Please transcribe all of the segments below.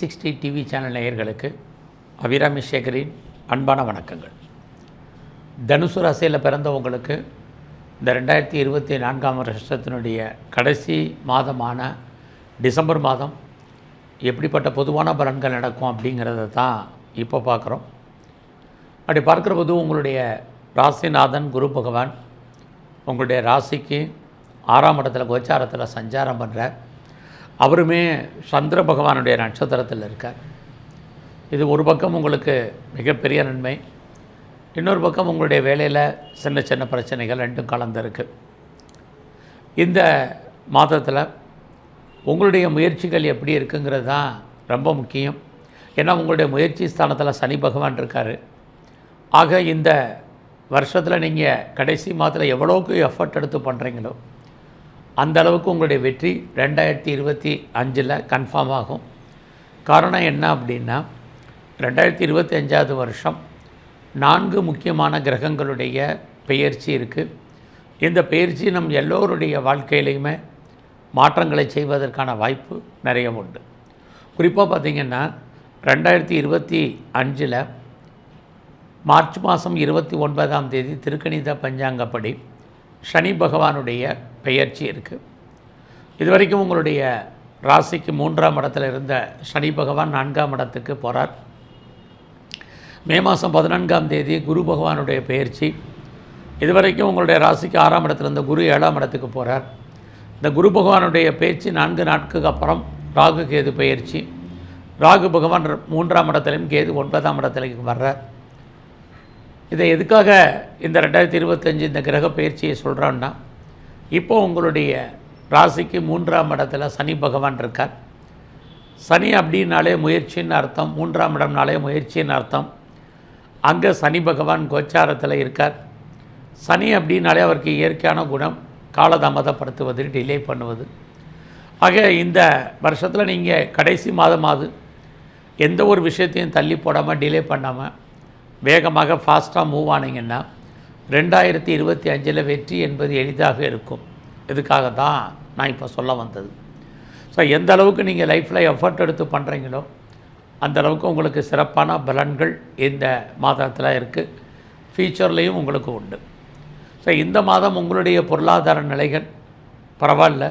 Sixty TV channel நேயர்களுக்கு அபிராமி சேகரின் அன்பான வணக்கங்கள். தனுசு ராசியில் பிறந்தவங்களுக்கு இந்த ரெண்டாயிரத்தி இருபத்தி நான்காம் வருஷத்தினுடைய கடைசி மாதமான டிசம்பர் மாதம் எப்படிப்பட்ட பொதுவான பலன்கள் நடக்கும் அப்படிங்கிறத தான் இப்போ பார்க்குறோம். அப்படி பார்க்குற போது உங்களுடைய ராசிநாதன் குரு பகவான் உங்களுடைய ராசிக்கு ஆறாம் இடத்துல கோச்சாரத்தில் சஞ்சாரம் பண்ணுற அவருமே சந்திர பகவானுடைய நட்சத்திரத்தில் இருக்கார். இது ஒரு பக்கம் உங்களுக்கு மிகப்பெரிய நன்மை இன்னொரு பக்கம் உங்களுடைய வேலையில் சின்ன சின்ன பிரச்சனைகள் ரெண்டும் கலந்துருக்கு. இந்த மாதத்தில் உங்களுடைய முயற்சிகள் எப்படி இருக்குங்கிறது தான் ரொம்ப முக்கியம். ஏன்னா உங்களுடைய முயற்சி ஸ்தானத்தில் சனி பகவான் இருக்கார். ஆக இந்த வருஷத்தில் நீங்கள் கடைசி மாதத்தில் எவ்வளோக்கு எஃபர்ட் எடுத்து பண்ணுறீங்களோ அந்த அளவுக்கு உங்களுடைய வெற்றி ரெண்டாயிரத்தி இருபத்தி அஞ்சில் கன்ஃபார்ம் ஆகும். காரணம் என்ன அப்படின்னா ரெண்டாயிரத்தி இருபத்தி அஞ்சாவது வருஷம் நான்கு முக்கியமான கிரகங்களுடைய பெயர்ச்சி இருக்குது இந்த பெயர்ச்சி நம் எல்லோருடைய வாழ்க்கையிலையுமே மாற்றங்களை செய்வதற்கான வாய்ப்பு நிறைய உண்டு. குறிப்பாக பார்த்திங்கன்னா ரெண்டாயிரத்தி இருபத்தி அஞ்சில் மார்ச் மாதம் இருபத்தி ஒன்பதாம் தேதி திருக்கணித பஞ்சாங்கப்படி சனி பகவானுடைய பெயர்ச்சி இருக்குது இதுவரைக்கும் உங்களுடைய ராசிக்கு மூன்றாம் இடத்துல இருந்த சனி பகவான் நான்காம் இடத்துக்கு போகிறார் மே மாதம் பதினான்காம் தேதி குரு பகவானுடைய பெயர்ச்சி. இதுவரைக்கும் உங்களுடைய ராசிக்கு ஆறாம் இடத்துல இருந்த குரு ஏழாம் இடத்துக்கு போகிறார் இந்த குரு பகவானுடைய பேச்சு நான்கு நாட்களுக்கு அப்புறம் ராகு கேது பயிற்சி ராகு பகவான் மூன்றாம் இடத்துலையும் கேது ஒன்பதாம் இடத்துலையும் வர்றார். இதை எதுக்காக இந்த ரெண்டாயிரத்தி இருபத்தஞ்சு இந்த கிரக பயிற்சியை சொல்கிறான்னா இப்போ உங்களுடைய ராசிக்கு மூன்றாம் இடத்துல சனி பகவான் இருக்கார். சனி அப்படின்னாலே முயற்சின்னு அர்த்தம். மூன்றாம் இடம்னாலே முயற்சின்னு அர்த்தம். அங்கே சனி பகவான் கோச்சாரத்தில் இருக்கார். சனி அப்படின்னாலே அவருக்கு இயற்கையான குணம் காலதாமதப்படுத்துவது டிலே பண்ணுவது. ஆக இந்த வருஷத்தில் நீங்கள் கடைசி மாதமாவது எந்த ஒரு விஷயத்தையும் தள்ளி போடாமல் டிலே பண்ணாமல் வேகமாக ஃபாஸ்ட்டாக மூவ் ஆனீங்கன்னா ரெண்டாயிரத்தி இருபத்தி அஞ்சில் வெற்றி என்பது எளிதாக இருக்கும். இதுக்காக தான் நான் இப்போ சொல்ல வந்தது. ஸோ எந்த அளவுக்கு நீங்கள் லைஃப்பில் எஃபர்ட் எடுத்து பண்ணுறீங்களோ அந்த அளவுக்கு உங்களுக்கு சிறப்பான பலன்கள் இந்த மாதத்தில் இருக்குது ஃபியூச்சர்லேயும் உங்களுக்கு உண்டு. ஸோ இந்த மாதம் உங்களுடைய பொருளாதார நிலைகள் பரவாயில்ல.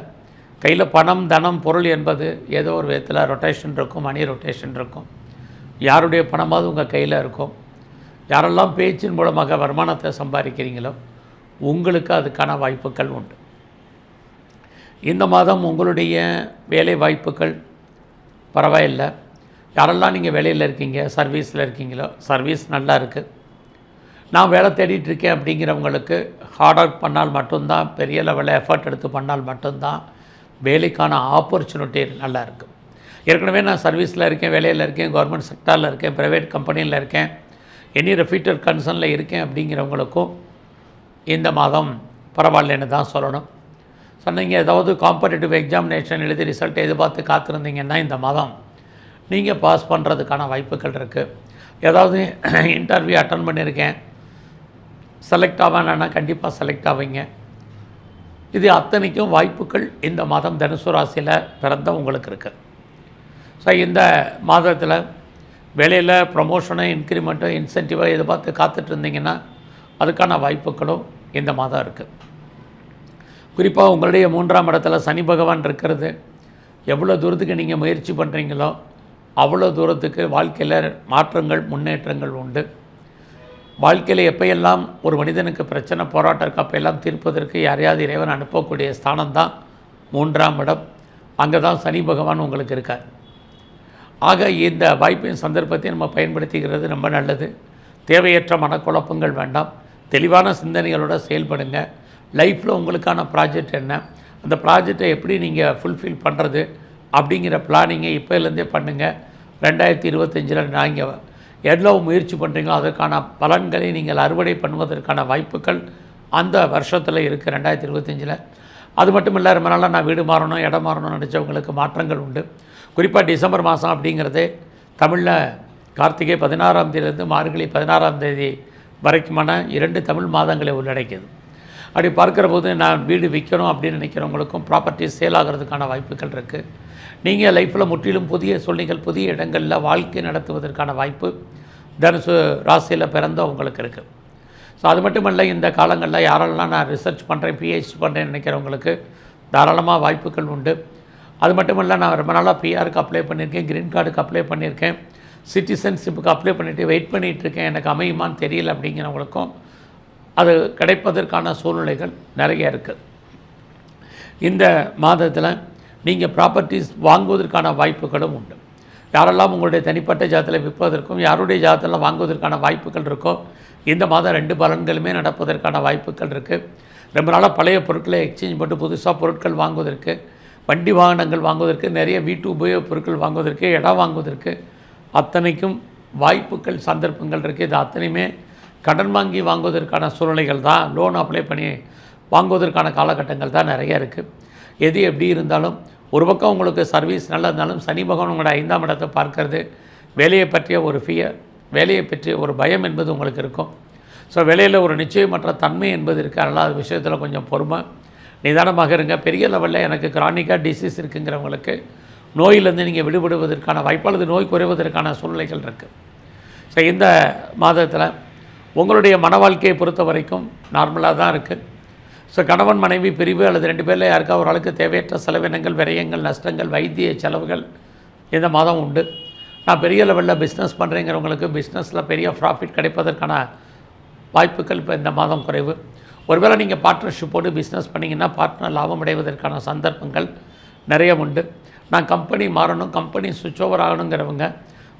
கையில் பணம் தனம் பொருள் என்பது ஏதோ ஒரு விதத்தில் ரொட்டேஷன் இருக்கும் மணி ரொட்டேஷன் இருக்கும். யாருடைய பணமாவது உங்கள் கையில் இருக்கும். யாரெல்லாம் பேச்சின் மூலமாக வருமானத்தை சம்பாதிக்கிறீங்களோ உங்களுக்கு அதுக்கான வாய்ப்புகள் உண்டு. இந்த மாதம் உங்களுடைய வேலை வாய்ப்புகள் பரவாயில்லை. யாரெல்லாம் நீங்கள் வேலையில் இருக்கீங்க சர்வீஸில் இருக்கீங்களோ சர்வீஸ் நல்லா இருக்குது நான் வேலை தேடிட்டுருக்கேன் அப்படிங்கிறவங்களுக்கு ஹார்ட் ஒர்க் பண்ணால் மட்டும்தான் பெரிய லெவலில் எஃபர்ட் எடுத்து பண்ணால் மட்டும்தான் வேலைக்கான ஆப்பர்ச்சுனிட்டி நல்லா இருக்குது ஏற்கனவே நான் சர்வீஸில் இருக்கேன் வேலையில் இருக்கேன் கவர்மெண்ட் செக்டாரில் இருக்கேன் ப்ரைவேட் கம்பெனியில் இருக்கேன். எனி ரெஃபீட்டர் கன்சர்னில் இருக்கேன் அப்படிங்கிறவங்களுக்கும் இந்த மாதம் பரவாயில்லைன்னு தான் சொல்லணும். ஸோ நீங்கள் ஏதாவது காம்படிட்டிவ் எக்ஸாமினேஷன் எழுதி ரிசல்ட் எதிர்பார்த்து காத்திருந்தீங்கன்னா இந்த மாதம் நீங்கள் பாஸ் பண்ணுறதுக்கான வாய்ப்புகள் இருக்குது ஏதாவது இன்டர்வியூ அட்டன் பண்ணியிருக்கேன் செலக்ட் ஆவேன்னா கண்டிப்பாக செலக்ட் ஆவீங்க. இது அத்தனைக்கும் வாய்ப்புகள் இந்த மாதம் தனுசு ராசியில் பிறந்த உங்களுக்கு இருக்குது ஸோ இந்த மாதத்தில் வேலையில் ப்ரமோஷனு இன்க்ரிமெண்ட்டோ இன்சென்டிவோ எதிர்பார்த்து காத்துட்டு இருந்தீங்கன்னா அதுக்கான வாய்ப்புகளும் இந்த மாதம் இருக்குது குறிப்பாக உங்களுடைய மூன்றாம் இடத்துல சனி பகவான் இருக்கிறது. எவ்வளோ தூரத்துக்கு நீங்கள் முயற்சி பண்ணுறீங்களோ அவ்வளோ தூரத்துக்கு வாழ்க்கையில் மாற்றங்கள் முன்னேற்றங்கள் உண்டு. வாழ்க்கையில் எப்போயெல்லாம் ஒரு மனிதனுக்கு பிரச்சனை போராட்டம் இருக்கோ அப்போயெல்லாம் தீர்ப்பதற்கு யாரையாவது இறைவன் அனுப்பக்கூடிய ஸ்தானம் தான் மூன்றாம் இடம். அங்கே தான் சனி பகவான் உங்களுக்கு இருக்கார். ஆக இந்த வாய்ப்பின் சந்தர்ப்பத்தை நம்ம பயன்படுத்திக்கிறது ரொம்ப நல்லது. தேவையற்ற மனக்குழப்பங்கள் வேண்டாம். தெளிவான சிந்தனைகளோட செயல்படுங்க. லைஃப்பில் உங்களுக்கான ப்ராஜெக்ட் என்ன? அந்த ப்ராஜெக்டை எப்படி நீங்கள் ஃபுல்ஃபில் பண்ணுறது அப்படிங்கிற பிளானிங்கை இப்போலேருந்தே பண்ணுங்கள் ரெண்டாயிரத்தி இருபத்தஞ்சில் நீங்கள் எவ்வளோ முயற்சி பண்ணுறீங்களோ அதற்கான பலன்களை நீங்கள் அறுவடை பண்ணுவதற்கான வாய்ப்புகள் அந்த வருஷத்தில் இருக்குது ரெண்டாயிரத்தி இருபத்தஞ்சில் அது மட்டும் இல்லை ரொம்ப நாளாக நான் வீடு மாறணும் இடம் மாறணும்னு நினச்சவங்களுக்கு மாற்றங்கள் உண்டு. குறிப்பாக டிசம்பர் மாதம் அப்படிங்கிறது தமிழில் கார்த்திகை பதினாறாம் தேதியிலேருந்து மார்கழி பதினாறாம் தேதி வரைக்குமான இரண்டு தமிழ் மாதங்களை உள்ளடக்கியது. அப்படி பார்க்குற போது நான் வீடு விற்கணும் அப்படின்னு நினைக்கிறவங்களுக்கும் ப்ராப்பர்ட்டி சேல் ஆகிறதுக்கான வாய்ப்புகள் இருக்குது நீங்கள் லைஃப்பில் முற்றிலும் புதிய சூழ்நிலைகள் புதிய இடங்களில் வாழ்க்கை நடத்துவதற்கான வாய்ப்பு தனுசு ராசியில் பிறந்த உங்களுக்கு இருக்குது ஸோ அது மட்டுமல்ல இந்த காலங்களில் யாரெல்லாம் நான் ரிசர்ச் பண்ணுறேன் பிஹெச்டி பண்ணுறேன்னு நினைக்கிறவங்களுக்கு தாராளமாக வாய்ப்புகள் உண்டு. அது மட்டும் இல்லை நான் ரொம்ப நாளாக பிஆருக்கு அப்ளை பண்ணியிருக்கேன் க்ரீன் கார்டுக்கு அப்ளை பண்ணியிருக்கேன் சிட்டிசன்ஷிப்புக்கு அப்ளை பண்ணிவிட்டு வெயிட் பண்ணிகிட்ருக்கேன் எனக்கு அமையுமான்னு தெரியல அப்படிங்கிறவங்களுக்கும் அது கிடைப்பதற்கான சூழ்நிலைகள் நிறைய இருக்குது இந்த மாதத்தில் நீங்கள் ப்ராப்பர்ட்டிஸ் வாங்குவதற்கான வாய்ப்புகளும் உண்டு. யாரெல்லாம் உங்களுடைய தனிப்பட்ட ஜாதத்தில் விற்பதற்கும் யாருடைய ஜாதத்தில் வாங்குவதற்கான வாய்ப்புகள் இருக்கோ இந்த மாதம் ரெண்டு பலன்களுமே நடப்பதற்கான வாய்ப்புகள் இருக்குது ரொம்ப நாளாக பழைய பொருட்களை எக்ஸ்சேஞ்ச் போட்டு புதுசாக பொருட்கள் வாங்குவதற்கு வண்டி வாகனங்கள் வாங்குவதற்கு நிறைய வீட்டு உபயோகப் பொருட்கள் வாங்குவதற்கு இடம் வாங்குவதற்கு அத்தனைக்கும் வாய்ப்புகள் சந்தர்ப்பங்கள் இருக்குது இது அத்தனையுமே கடன் வாங்கி வாங்குவதற்கான சூழ்நிலைகள் தான். லோன் அப்ளை பண்ணி வாங்குவதற்கான காலகட்டங்கள் தான் நிறைய இருக்குது எது எப்படி இருந்தாலும் ஒரு பக்கம் உங்களுக்கு சர்வீஸ் நல்லா இருந்தாலும் சனி பகவான் உங்களோட ஐந்தாம் இடத்தை பார்க்கறது. வேலையை பற்றிய ஒரு ஃபியர் வேலையை பற்றிய ஒரு பயம் என்பது உங்களுக்கு இருக்கும். ஸோ வேலையில் ஒரு நிச்சயமற்ற தன்மை என்பது இருக்குது அதனால் அது விஷயத்தில் கொஞ்சம் பொறுமை. நிதானமாக இருங்க. பெரிய லெவலில் எனக்கு கிரானிக்காக டிசீஸ் இருக்குங்கிறவங்களுக்கு நோயிலேருந்து நீங்கள் விடுபடுவதற்கான வாய்ப்பு அல்லது நோய் குறைவதற்கான சூழ்நிலைகள் இருக்குது ஸோ இந்த மாதத்தில் உங்களுடைய மன வாழ்க்கையை பொறுத்த வரைக்கும் நார்மலாக தான் இருக்குது ஸோ கணவன் மனைவி பிரிவு அல்லது ரெண்டு பேரில் யாருக்கா ஒரு ஆளுக்கு தேவையற்ற செலவினங்கள் விரயங்கள் நஷ்டங்கள் வைத்திய செலவுகள் இந்த மாதம் உண்டு. நான் பெரிய லெவலில் பிஸ்னஸ் பண்ணுறேங்கிறவங்களுக்கு பிஸ்னஸில் பெரிய ப்ராஃபிட் கிடைப்பதற்கான வாய்ப்புகள் இப்போ இந்த மாதம் குறைவு. ஒருவேளை நீங்கள் பார்ட்னர்ஷிப்போடு பிஸ்னஸ் பண்ணிங்கன்னா பார்ட்னர் லாபம் அடைவதற்கான சந்தர்ப்பங்கள் நிறைய உண்டு. நான் கம்பெனி மாறணும் கம்பெனி சுவிட்ச் ஓவர் ஆகணுங்கிறவங்க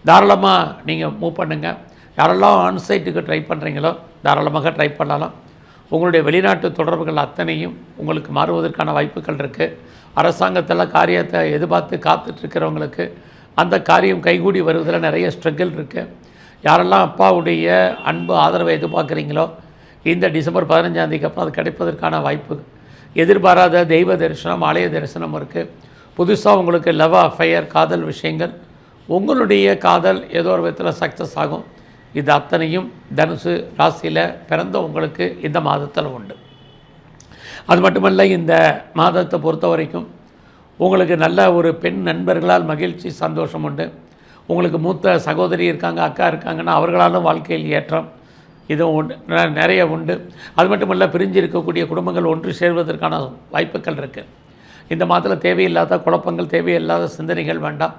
தாராளமாக நீங்கள் மூவ் பண்ணுங்கள் யாரெல்லாம் ஆன்சைட்டுக்கு ட்ரை பண்ணுறீங்களோ தாராளமாக ட்ரை பண்ணலாம். உங்களுடைய வெளிநாட்டு தொடர்புகள் அத்தனையும் உங்களுக்கு மாறுவதற்கான வாய்ப்புகள் இருக்குது அரசாங்கத்தில் காரியத்தை எதிர்பார்த்து காத்துட்ருக்கிறவங்களுக்கு அந்த காரியம் கைகூடி வருவதில் நிறைய ஸ்ட்ரகிள் இருக்குது யாரெல்லாம் அப்பாவுடைய அன்பு ஆதரவை எதிர்பார்க்குறீங்களோ இந்த டிசம்பர் பதினஞ்சாந்தேதிக்கு அப்புறம் அது கிடைப்பதற்கான வாய்ப்பு. எதிர்பாராத தெய்வ தரிசனம் ஆலய தரிசனம் இருக்குது புதுசாக உங்களுக்கு லவ் அஃபையர் காதல் விஷயங்கள் உங்களுடைய காதல் ஏதோ ஒரு விதத்தில் சக்ஸஸ் ஆகும். இது அத்தனையும் தனுசு ராசியில் பிறந்த உங்களுக்கு இந்த மாதத்தில் உண்டு. அது மட்டுமல்ல இந்த மாதத்தை பொறுத்த வரைக்கும் உங்களுக்கு நல்ல ஒரு பெண் நண்பர்களால் மகிழ்ச்சி சந்தோஷம் உண்டு. உங்களுக்கு மூத்த சகோதரி இருக்காங்க அக்கா இருக்காங்கன்னா அவர்களாலும் வாழ்க்கையில் ஏற்றம் இது உண்டு நிறைய உண்டு. அது மட்டும் இல்லை பிரிஞ்சு இருக்கக்கூடிய குடும்பங்கள் ஒன்று சேர்வதற்கான வாய்ப்புகள் இருக்குது இந்த மாதத்தில் தேவையில்லாத குழப்பங்கள் தேவையில்லாத சிந்தனைகள் வேண்டாம்.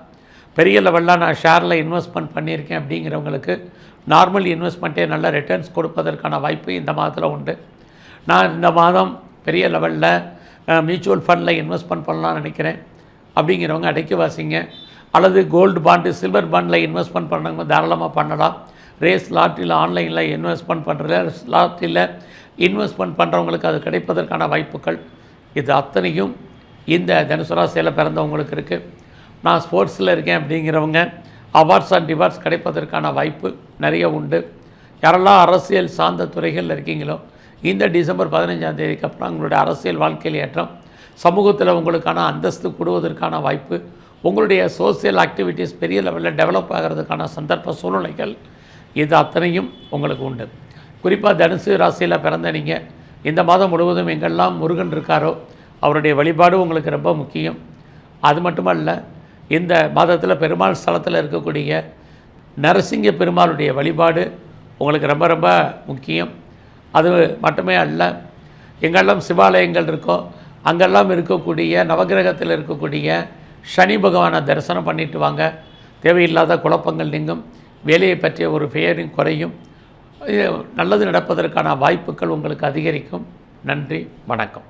பெரிய லெவலில் நான் ஷேரில் இன்வெஸ்ட்மெண்ட் பண்ணியிருக்கேன் அப்படிங்கிறவங்களுக்கு நார்மல் இன்வெஸ்ட்மெண்ட்டே நல்ல ரிட்டர்ன்ஸ் கொடுப்பதற்கான வாய்ப்பு இந்த மாதத்தில் உண்டு. நான் இந்த மாதம் பெரிய லெவலில் மியூச்சுவல் ஃபண்டில் இன்வெஸ்ட்மெண்ட் பண்ணலாம்னு நினைக்கிறேன். அப்படிங்கிறவங்க அடைக்கி வாசிங்க. அல்லது கோல்டு பாண்டு சில்வர் பாண்டில் இன்வெஸ்ட்மெண்ட் பண்ணுறவங்க தாராளமாக பண்ணலாம். ரேஸ் லாட்டரியில் ஆன்லைனில் இன்வெஸ்ட்மெண்ட் பண்ணுற லாட்டரியில் இன்வெஸ்ட்மெண்ட் பண்ணுறவங்களுக்கு அது கிடைப்பதற்கான வாய்ப்புகள். இது அத்தனையும் இந்த தனுசுராசியில் பிறந்தவங்களுக்கு இருக்குது நான் ஸ்போர்ட்ஸில் இருக்கேன் அப்படிங்கிறவங்க அவார்ட்ஸ் அண்ட் ரிவார்ட்ஸ் கிடைப்பதற்கான வாய்ப்பு நிறைய உண்டு. யாரெல்லாம் அரசியல் சார்ந்த துறைகளில் இருக்கீங்களோ இந்த டிசம்பர் பதினஞ்சாம் தேதிக்கு அப்புறம் உங்களுடைய அரசியல் வாழ்க்கையில் ஏற்றம் சமூகத்தில் உங்களுக்கான அந்தஸ்து கூடுவதற்கான வாய்ப்பு உங்களுடைய சோசியல் ஆக்டிவிட்டீஸ் பெரிய லெவலில் டெவலப் ஆகிறதுக்கான சந்தர்ப்ப சூழ்நிலைகள் இது அத்தனையும் உங்களுக்கு உண்டு. குறிப்பாக தனுசு ராசியில் பிறந்த நீங்கள் இந்த மாதம் முழுவதும் எங்கெல்லாம் முருகன் இருக்காரோ அவருடைய வழிபாடு உங்களுக்கு ரொம்ப முக்கியம். அது மட்டுமல்ல இந்த மாதத்தில் பெருமாள் ஸ்தலத்தில் இருக்கக்கூடிய நரசிங்க பெருமாளுடைய வழிபாடு உங்களுக்கு ரொம்ப ரொம்ப முக்கியம். அது மட்டுமே அல்ல எங்கெல்லாம் சிவாலயங்கள் இருக்கோ அங்கெல்லாம் இருக்கக்கூடிய நவகிரகத்தில் இருக்கக்கூடிய சனி பகவானை தரிசனம் பண்ணிட்டு வாங்க. தேவையில்லாத குழப்பங்கள் நீங்கும். வேலையை பற்றிய ஒரு பெயரின் குறையும். நல்லது நடப்பதற்கான வாய்ப்புகள் உங்களுக்கு அதிகரிக்கும். நன்றி வணக்கம்.